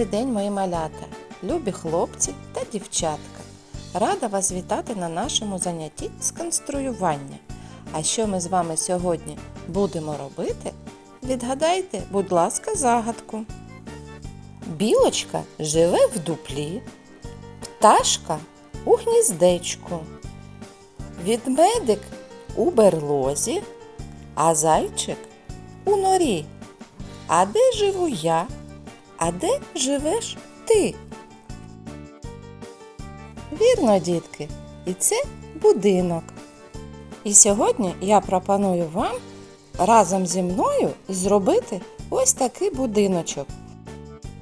Добрий день, мої малята, любі хлопці та дівчатка. Рада вас вітати на нашому занятті з конструювання. А що ми з вами сьогодні будемо робити? Відгадайте, будь ласка, загадку. Білочка живе в дуплі, пташка у гніздечку, відмедик у берлозі, а зайчик у норі. А де живу я? А де живеш ти? Вірно, дітки, і це будинок. І сьогодні я пропоную вам разом зі мною зробити ось такий будиночок.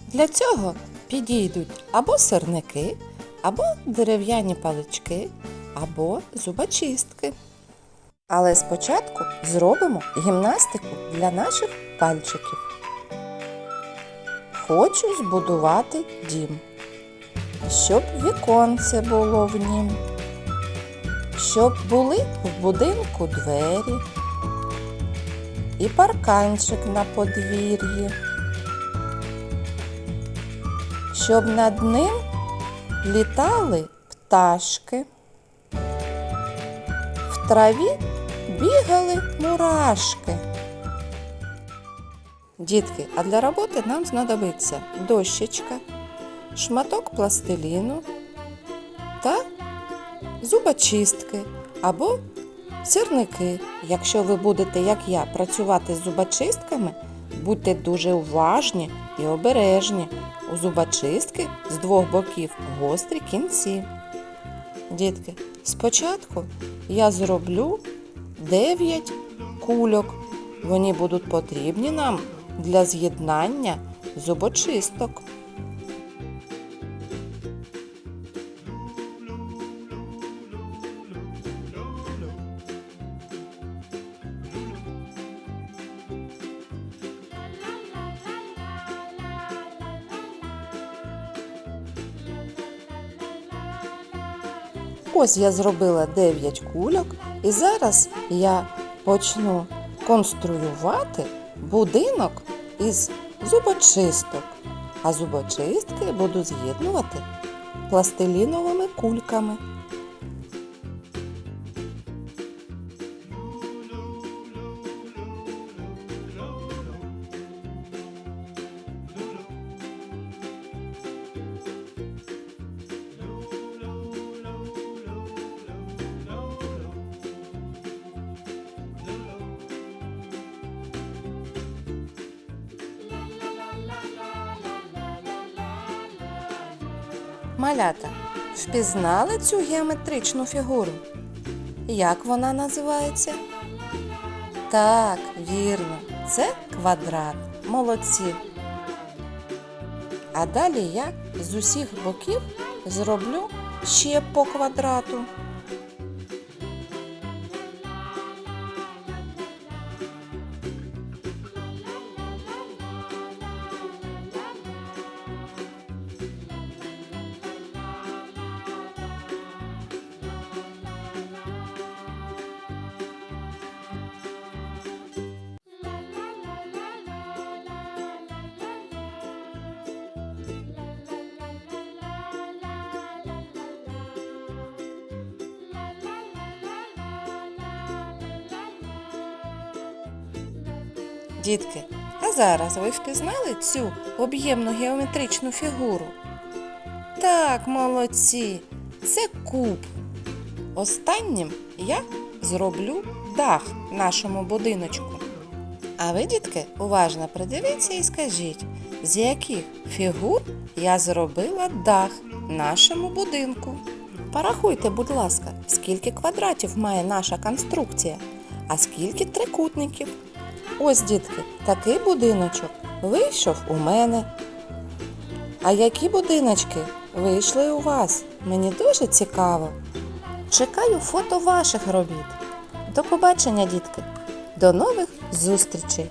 Для цього підійдуть або сирники, або дерев'яні палички, або зубочистки. Але спочатку зробимо гімнастику для наших пальчиків. Хочу збудувати дім, щоб віконце було в нім, щоб були в будинку двері. І парканчик на подвір'ї, щоб над ним літали пташки, в траві бігали мурашки. Дітки, а для роботи нам знадобиться дощечка, шматок пластиліну та зубочистки або сірники. Якщо ви будете, як я, працювати з зубочистками, будьте дуже уважні і обережні. У зубочистки з двох боків гострі кінці. Дітки, спочатку я зроблю 9 кульок. Вони будуть потрібні нам для з'єднання зубочисток. Ось я зробила 9 кульок і зараз я почну конструювати будинок із зубочисток, а зубочистки буду з'єднувати пластиліновими кульками. Малята, впізнали цю геометричну фігуру? Як вона називається? Так, вірно, це квадрат. Молодці. А далі я з усіх боків зроблю ще по квадрату. Дітки, а зараз ви впізнали цю об'ємну геометричну фігуру? Так, молодці, це куб. Останнім я зроблю дах нашому будиночку. А ви, дітки, уважно придивіться і скажіть, з яких фігур я зробила дах нашому будинку. Порахуйте, будь ласка, скільки квадратів має наша конструкція, а скільки трикутників. Ось, дітки, такий будиночок вийшов у мене. А які будиночки вийшли у вас? Мені дуже цікаво. Чекаю фото ваших робіт. До побачення, дітки. До нових зустрічей!